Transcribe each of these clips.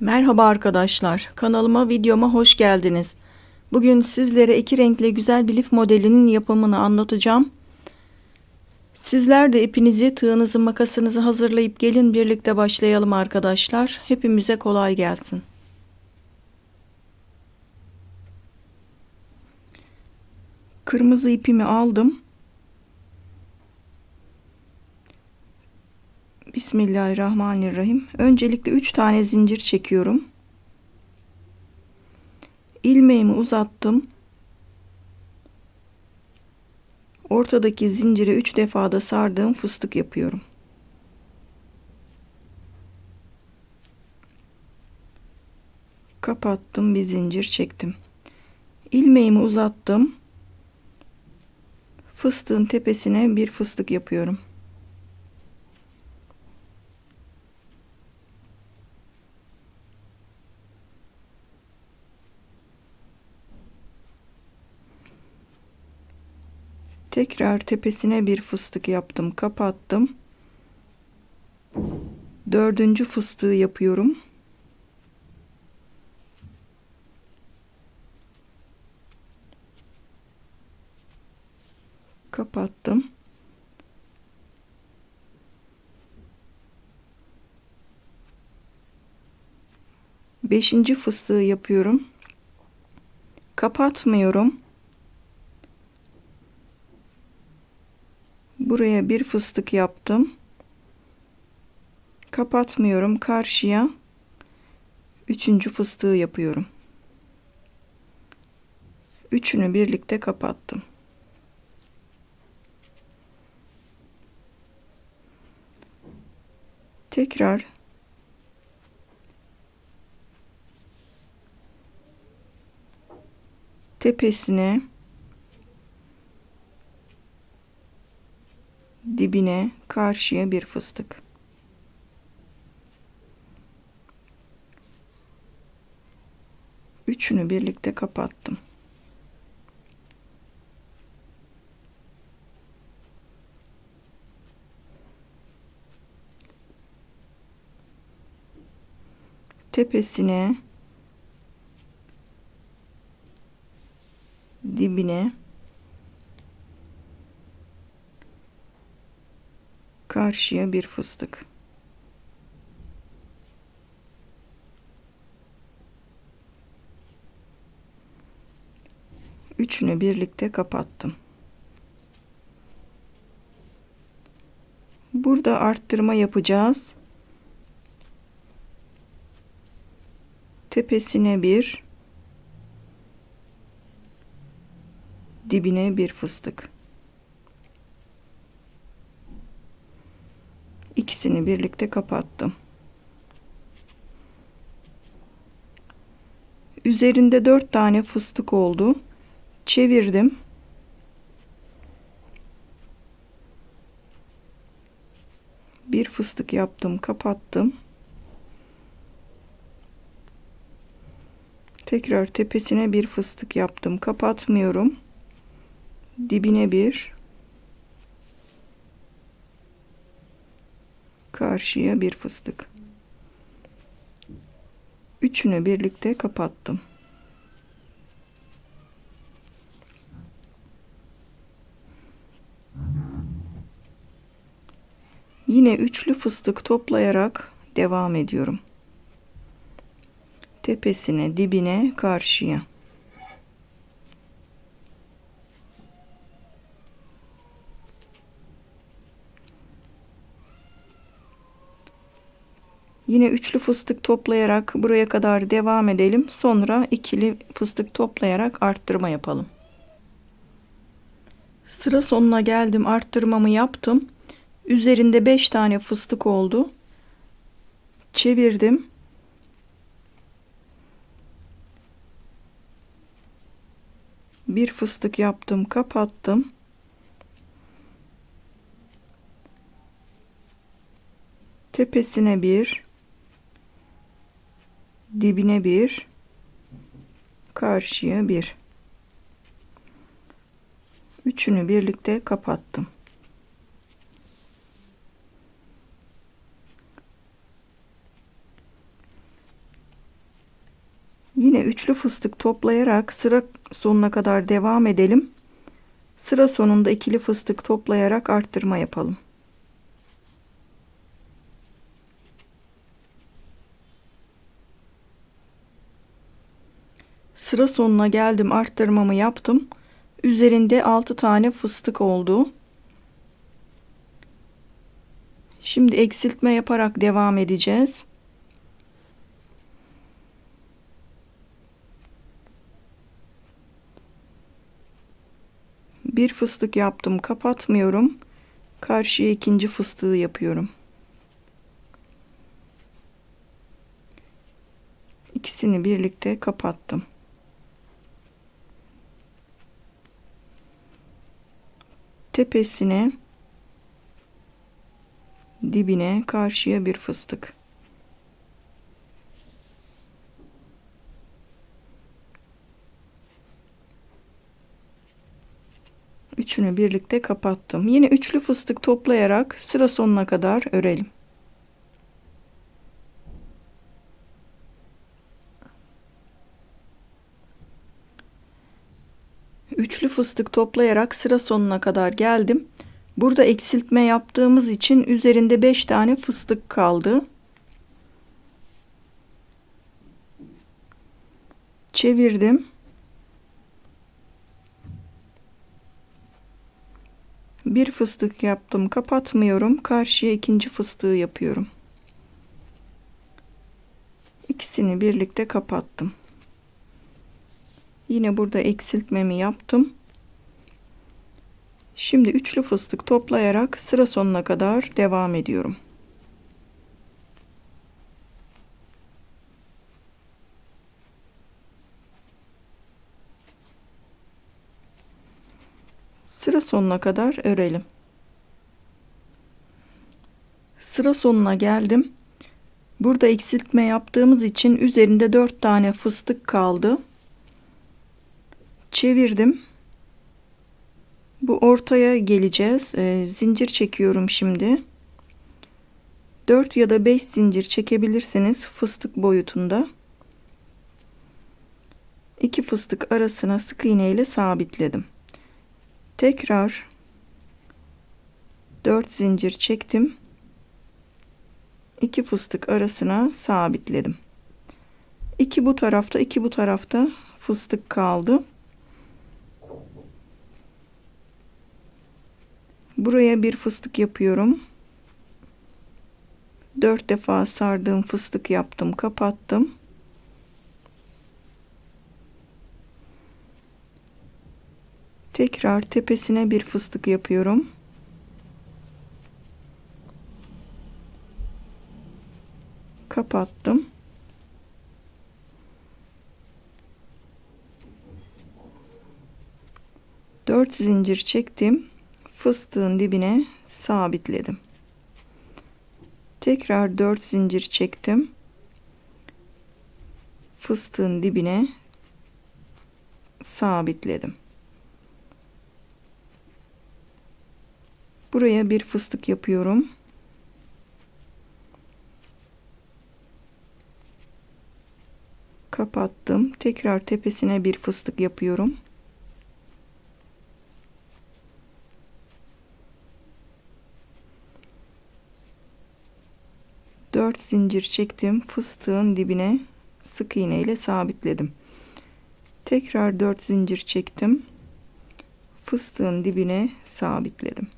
Merhaba arkadaşlar. Kanalıma, videoma hoş geldiniz. Bugün sizlere iki renkli güzel bir lif modelinin yapımını anlatacağım. Sizler de ipinizi, tığınızı, makasınızı hazırlayıp gelin birlikte başlayalım arkadaşlar. Hepimize kolay gelsin. Kırmızı ipimi aldım. Bismillahirrahmanirrahim. Öncelikle 3 tane zincir çekiyorum. ilmeğimi uzattım. Ortadaki zincire 3 defada sardığım fıstık yapıyorum. Kapattım, bir zincir çektim. ilmeğimi uzattım. Fıstığın tepesine bir fıstık yapıyorum. Tekrar tepesine bir fıstık yaptım, kapattım. Dördüncü fıstığı yapıyorum. Kapattım. Beşinci fıstığı yapıyorum. Kapatmıyorum. Buraya bir fıstık yaptım. Kapatmıyorum karşıya üçüncü fıstığı yapıyorum. Üçünü birlikte kapattım. Tekrar tepesine dibine karşıya bir fıstık. Üçünü birlikte kapattım. Tepesine dibine karşıya bir fıstık. Üçünü birlikte kapattım. Burada arttırma yapacağız. Tepesine bir, dibine bir fıstık. İkisini birlikte kapattım. Üzerinde dört tane fıstık oldu. Çevirdim. Bir fıstık yaptım, kapattım. Tekrar tepesine bir fıstık yaptım, kapatmıyorum. Dibine bir karşıya bir fıstık. Üçünü birlikte kapattım. Yine üçlü fıstık toplayarak devam ediyorum. Tepesine, dibine, karşıya. Yine üçlü fıstık toplayarak buraya kadar devam edelim. Sonra ikili fıstık toplayarak arttırma yapalım. Sıra sonuna geldim. Arttırmamı yaptım. Üzerinde 5 tane fıstık oldu. Çevirdim. Bir fıstık yaptım, kapattım. Tepesine bir dibine bir karşıya bir üçünü birlikte kapattım Yine üçlü fıstık toplayarak sıra sonuna kadar devam edelim. Sıra sonunda ikili fıstık toplayarak arttırma yapalım. Sıra sonuna geldim. Arttırmamı yaptım. Üzerinde 6 tane fıstık oldu. Şimdi eksiltme yaparak devam edeceğiz. Bir fıstık yaptım, kapatmıyorum. Karşıya ikinci fıstığı yapıyorum. İkisini birlikte kapattım. Tepesine dibine karşıya bir fıstık. Üçünü birlikte kapattım. Yine üçlü fıstık toplayarak sıra sonuna kadar örelim. Üçlü fıstık toplayarak sıra sonuna kadar geldim. Burada eksiltme yaptığımız için üzerinde 5 tane fıstık kaldı. Çevirdim. Bir fıstık yaptım. Kapatmıyorum. Karşıya ikinci fıstığı yapıyorum. İkisini birlikte kapattım. Yine burada eksiltmemi yaptım. Şimdi üçlü fıstık toplayarak sıra sonuna kadar devam ediyorum. Sıra sonuna kadar örelim. Sıra sonuna geldim. Burada eksiltme yaptığımız için üzerinde 4 tane fıstık kaldı. Çevirdim. Bu ortaya geleceğiz. E, zincir çekiyorum şimdi. 4 ya da 5 zincir çekebilirsiniz fıstık boyutunda. 2 fıstık arasına sık iğne ile sabitledim. Tekrar 4 zincir çektim. 2 fıstık arasına sabitledim. 2 bu tarafta, 2 bu tarafta fıstık kaldı. Buraya bir fıstık yapıyorum. 4 defa sardığım fıstık yaptım, kapattım. Tekrar tepesine bir fıstık yapıyorum. Kapattım. Dört zincir çektim. Fıstığın dibine sabitledim. Tekrar dört zincir çektim. Fıstığın dibine sabitledim. Buraya bir fıstık yapıyorum. Kapattım. Tekrar tepesine bir fıstık yapıyorum. Dört zincir çektim. Fıstığın dibine sık iğne ile sabitledim. Tekrar dört zincir çektim. Fıstığın dibine sabitledim.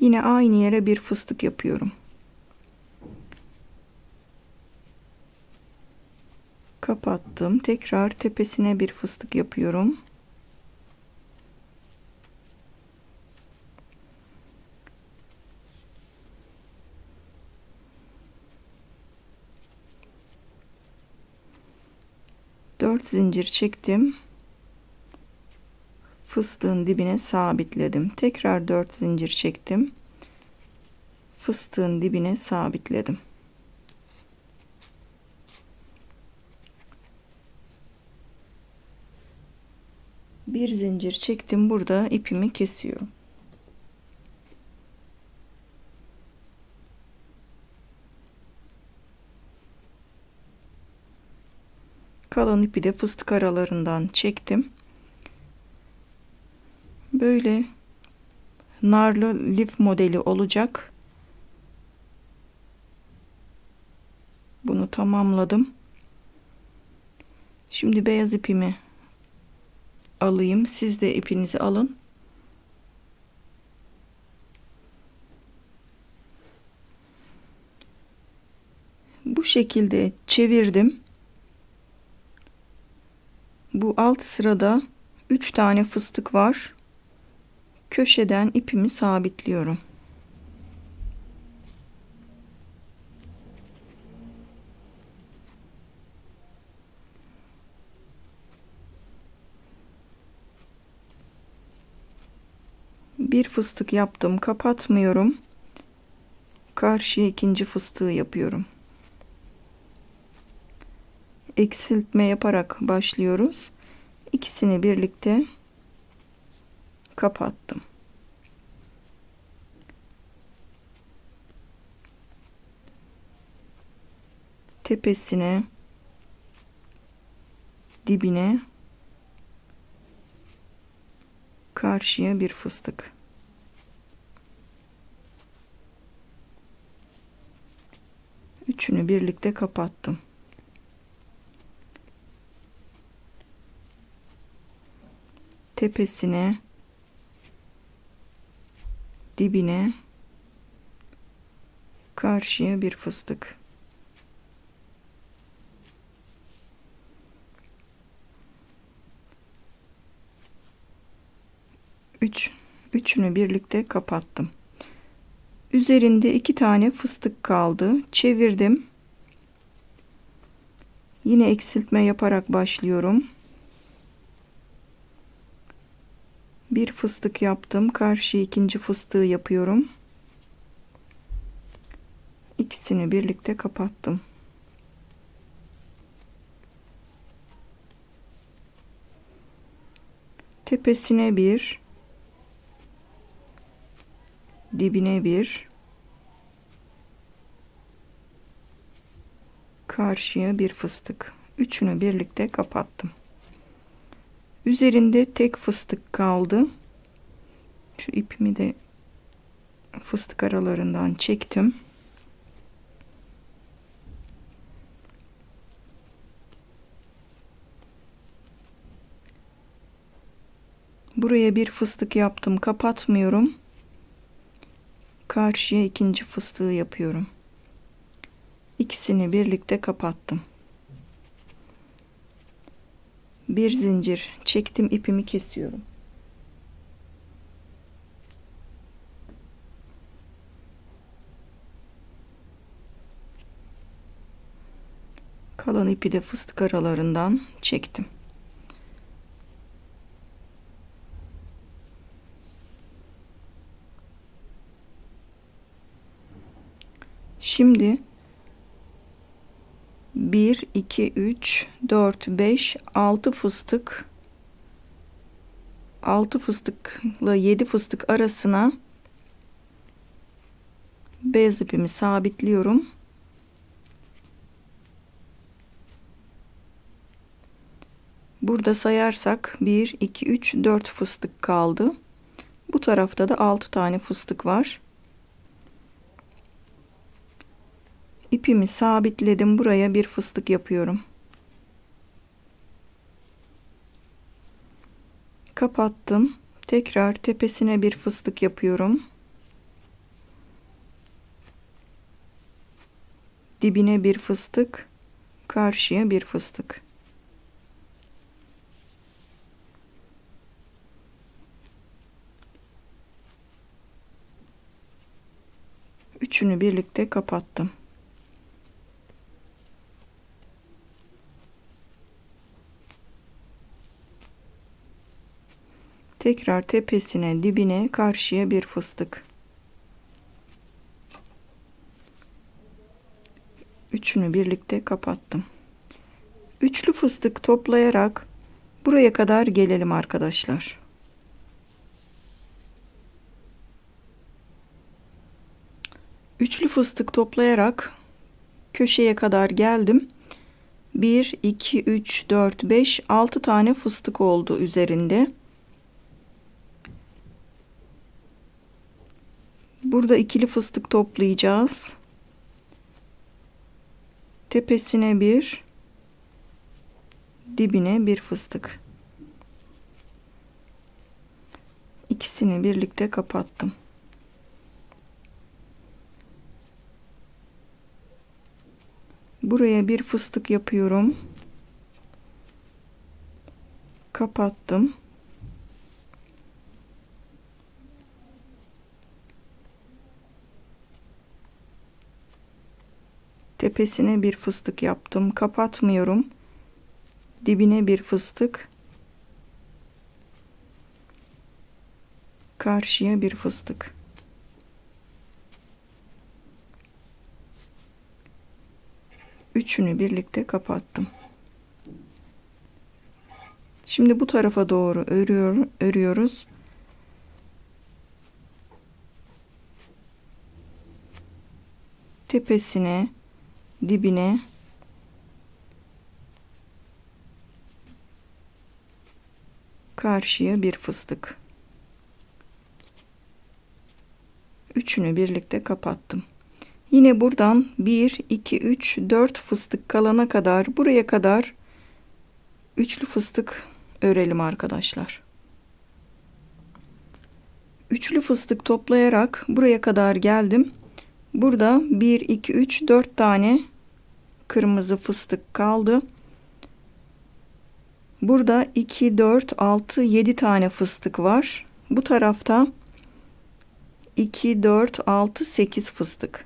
Yine aynı yere bir fıstık yapıyorum. Kapattım. Tekrar tepesine bir fıstık yapıyorum. Dört zincir çektim fıstığın dibine sabitledim. Tekrar 4 zincir çektim. Fıstığın dibine sabitledim. bir zincir çektim burada ipimi kesiyor kalan ipi de fıstık aralarından çektim. Böyle narlı lif modeli olacak. Bunu tamamladım. Şimdi beyaz ipimi alayım. Siz de ipinizi alın. Bu şekilde çevirdim. Bu alt sırada 3 tane fıstık var. Köşeden ipimi sabitliyorum. Bir fıstık yaptım, kapatmıyorum. Karşıya ikinci fıstığı yapıyorum. Eksiltme yaparak başlıyoruz. İkisini birlikte kapattım. Tepesine dibine karşıya bir fıstık. Üçünü birlikte kapattım. Tepesine dibine karşıya bir fıstık. Üç, üçünü birlikte kapattım. Üzerinde iki tane fıstık kaldı. Çevirdim. Yine eksiltme yaparak başlıyorum. Bir fıstık yaptım. Karşı ikinci fıstığı yapıyorum. İkisini birlikte kapattım. Tepesine bir, dibine bir, karşıya bir fıstık. Üçünü birlikte kapattım. Üzerinde tek fıstık kaldı. Şu ipimi de fıstık aralarından çektim. Buraya bir fıstık yaptım. Kapatmıyorum. Karşıya ikinci fıstığı yapıyorum. İkisini birlikte kapattım. Bir zincir çektim ipimi kesiyorum. Kalan ipi de fıstık aralarından çektim. Şimdi 1 2 3 4 5 6 fıstık 6 fıstıkla 7 fıstık arasına beyaz ipimi sabitliyorum. Burada sayarsak 1 2 3 4 fıstık kaldı. Bu tarafta da 6 tane fıstık var. İpimi sabitledim. Buraya bir fıstık yapıyorum. Kapattım. Tekrar tepesine bir fıstık yapıyorum. Dibine bir fıstık, karşıya bir fıstık. Üçünü birlikte kapattım. Tekrar tepesine dibine karşıya bir fıstık. Üçünü birlikte kapattım. Üçlü fıstık toplayarak buraya kadar gelelim arkadaşlar. Üçlü fıstık toplayarak köşeye kadar geldim. 1, 2, 3, 4, 5, 6 tane fıstık oldu üzerinde. Burada ikili fıstık toplayacağız. Tepesine bir, dibine bir fıstık. İkisini birlikte kapattım. Buraya bir fıstık yapıyorum. Kapattım. Tepesine bir fıstık yaptım. Kapatmıyorum. Dibine bir fıstık. Karşıya bir fıstık. Üçünü birlikte kapattım. Şimdi bu tarafa doğru örüyor, örüyoruz. Tepesine, dibine karşıya bir fıstık. Üçünü birlikte kapattım. Yine buradan 1, 2, 3, 4 fıstık kalana kadar buraya kadar üçlü fıstık örelim arkadaşlar. Üçlü fıstık toplayarak buraya kadar geldim. Burada 1, 2, 3, 4 tane kırmızı fıstık kaldı. Burada 2, 4, 6, 7 tane fıstık var. Bu tarafta 2, 4, 6, 8 fıstık.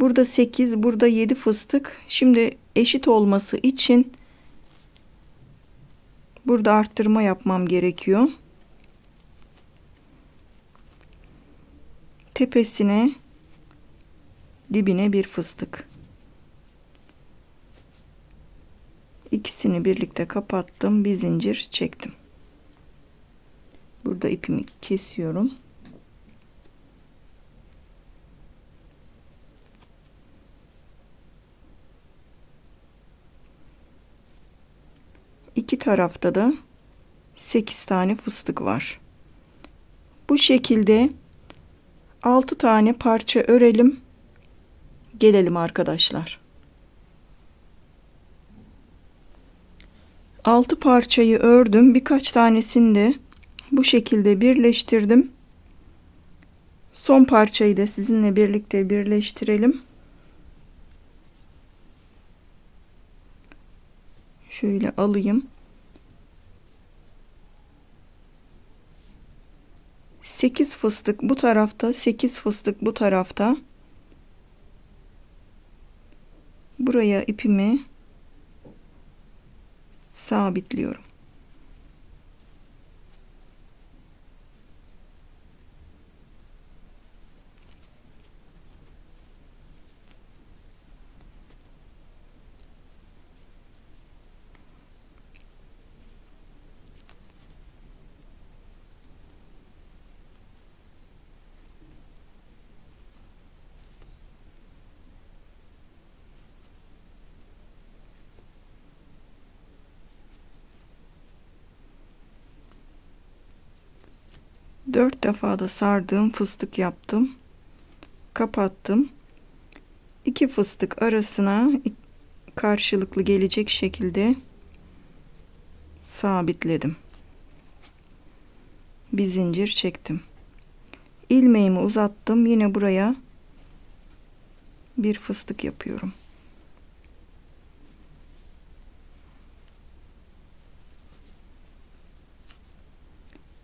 Burada 8, burada 7 fıstık. Şimdi eşit olması için burada arttırma yapmam gerekiyor. Tepesine dibine bir fıstık. İkisini birlikte kapattım. Bir zincir çektim. Burada ipimi kesiyorum. İki tarafta da 8 tane fıstık var. Bu şekilde 6 tane parça örelim. Gelelim arkadaşlar. 6 parçayı ördüm. Birkaç tanesini de bu şekilde birleştirdim. Son parçayı da sizinle birlikte birleştirelim. Şöyle alayım. 8 fıstık bu tarafta, 8 fıstık bu tarafta. Buraya ipimi sabitliyorum. Dört defa da sardığım fıstık yaptım. Kapattım. İki fıstık arasına karşılıklı gelecek şekilde sabitledim. Bir zincir çektim. ilmeğimi uzattım. Yine buraya bir fıstık yapıyorum.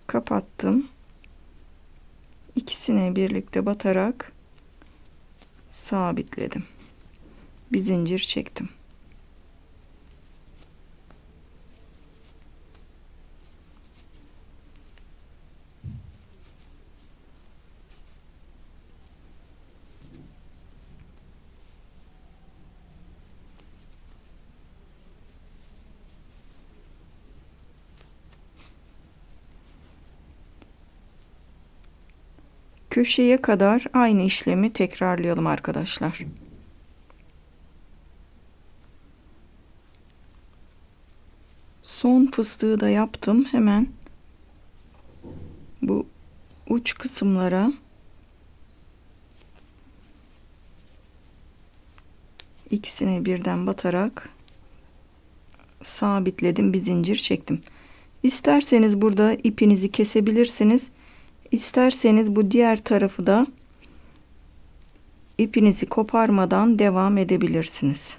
Kapattım ikisini birlikte batarak sabitledim. Bir zincir çektim. Köşeye kadar aynı işlemi tekrarlayalım arkadaşlar. fıstığı da yaptım. Hemen bu uç kısımlara ikisine birden batarak sabitledim. Bir zincir çektim. İsterseniz burada ipinizi kesebilirsiniz. İsterseniz bu diğer tarafı da ipinizi koparmadan devam edebilirsiniz.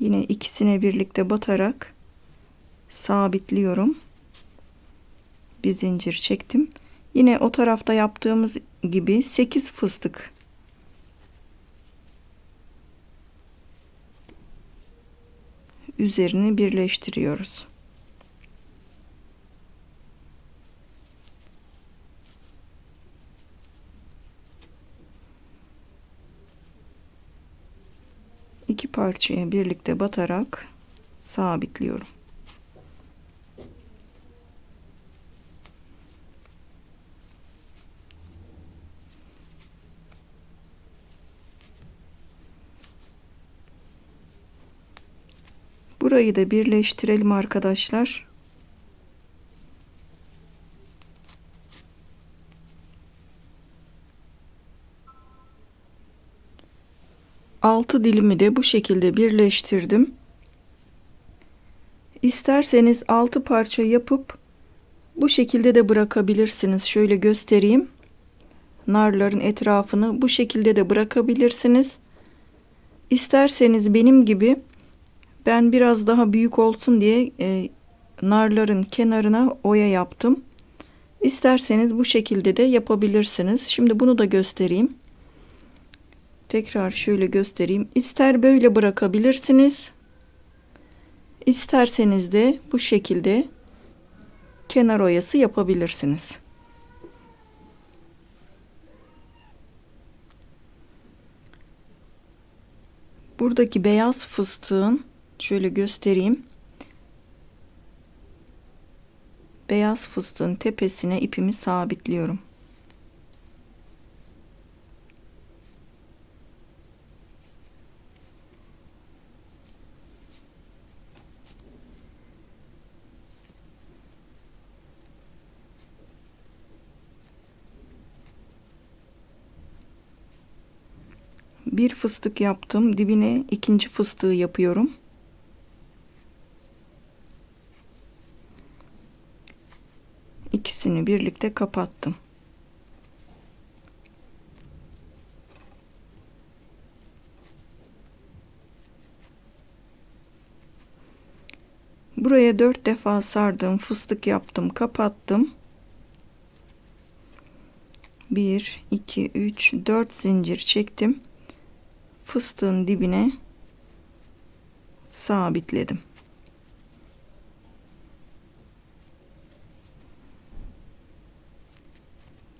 Yine ikisine birlikte batarak sabitliyorum. Bir zincir çektim. Yine o tarafta yaptığımız gibi 8 fıstık üzerini birleştiriyoruz. iki parçaya birlikte batarak sabitliyorum. Burayı da birleştirelim arkadaşlar. Altı dilimi de bu şekilde birleştirdim. İsterseniz altı parça yapıp bu şekilde de bırakabilirsiniz. Şöyle göstereyim. Narların etrafını bu şekilde de bırakabilirsiniz. İsterseniz benim gibi ben biraz daha büyük olsun diye e, narların kenarına oya yaptım. İsterseniz bu şekilde de yapabilirsiniz. Şimdi bunu da göstereyim. Tekrar şöyle göstereyim. İster böyle bırakabilirsiniz. İsterseniz de bu şekilde kenar oyası yapabilirsiniz. Buradaki beyaz fıstığın şöyle göstereyim. Beyaz fıstığın tepesine ipimi sabitliyorum. bir fıstık yaptım dibine ikinci fıstığı yapıyorum ikisini birlikte kapattım. Buraya dört defa sardım fıstık yaptım kapattım. 1 2 3 4 zincir çektim. Fıstığın dibine sabitledim.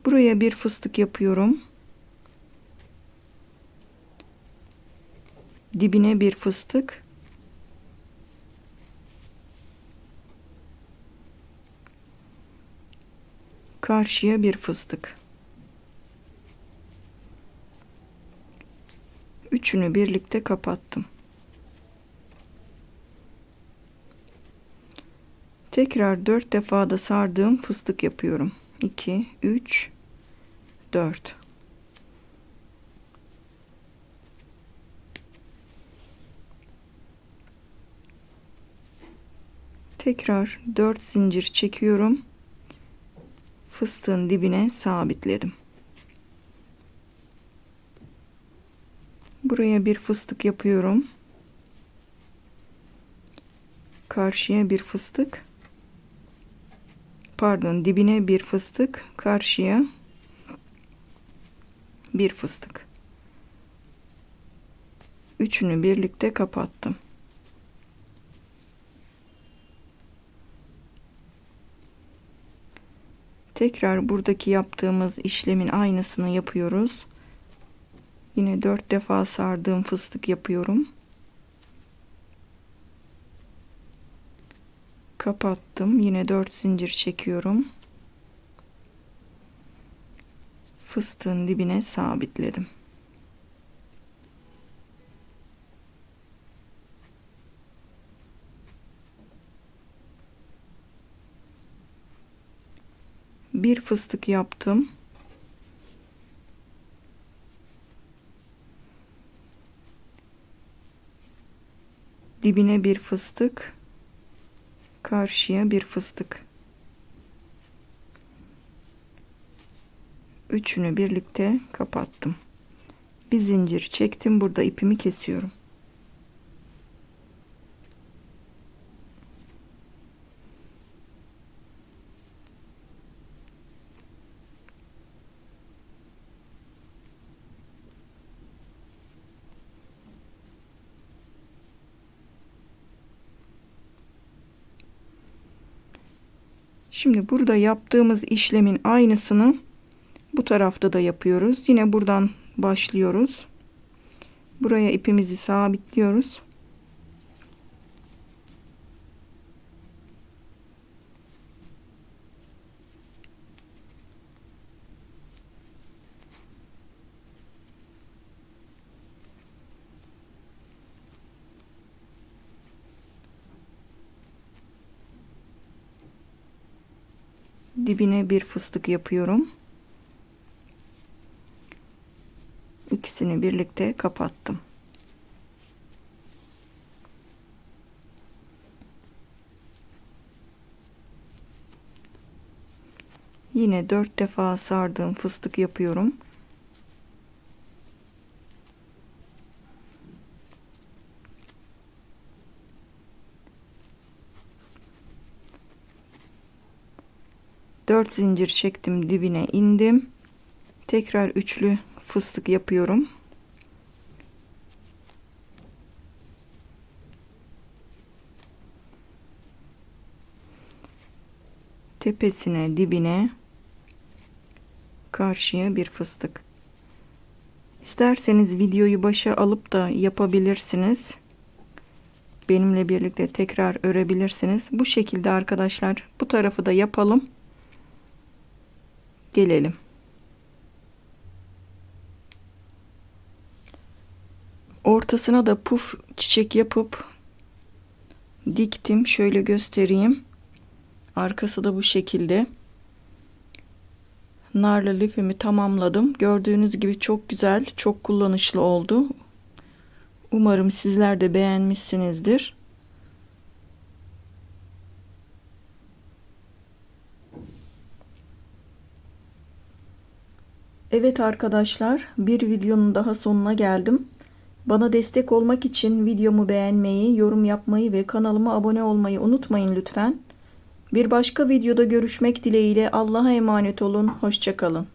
Buraya bir fıstık yapıyorum. Dibine bir fıstık. Karşıya bir fıstık. üçünü birlikte kapattım. Tekrar dört defa da sardığım fıstık yapıyorum. 2 3 4 Tekrar 4 zincir çekiyorum. Fıstığın dibine sabitledim. Buraya bir fıstık yapıyorum. Karşıya bir fıstık. Pardon, dibine bir fıstık, karşıya bir fıstık. Üçünü birlikte kapattım. Tekrar buradaki yaptığımız işlemin aynısını yapıyoruz. Yine dört defa sardığım fıstık yapıyorum. kapattım. Yine 4 zincir çekiyorum. Fıstığın dibine sabitledim. Bir fıstık yaptım. Dibine bir fıstık karşıya bir fıstık. Üçünü birlikte kapattım. Bir zincir çektim. Burada ipimi kesiyorum. Şimdi burada yaptığımız işlemin aynısını bu tarafta da yapıyoruz. Yine buradan başlıyoruz. Buraya ipimizi sabitliyoruz. Dibine bir fıstık yapıyorum. İkisini birlikte kapattım. Yine dört defa sardığım fıstık yapıyorum. Dört zincir çektim dibine indim. Tekrar üçlü fıstık yapıyorum. Tepesine, dibine, karşıya bir fıstık. İsterseniz videoyu başa alıp da yapabilirsiniz. Benimle birlikte tekrar örebilirsiniz. Bu şekilde arkadaşlar bu tarafı da yapalım. Gelelim. Ortasına da puf çiçek yapıp diktim. Şöyle göstereyim. Arkası da bu şekilde. Narlı lifimi tamamladım. Gördüğünüz gibi çok güzel, çok kullanışlı oldu. Umarım sizler de beğenmişsinizdir. Evet arkadaşlar, bir videonun daha sonuna geldim. Bana destek olmak için videomu beğenmeyi, yorum yapmayı ve kanalıma abone olmayı unutmayın lütfen. Bir başka videoda görüşmek dileğiyle Allah'a emanet olun. Hoşçakalın.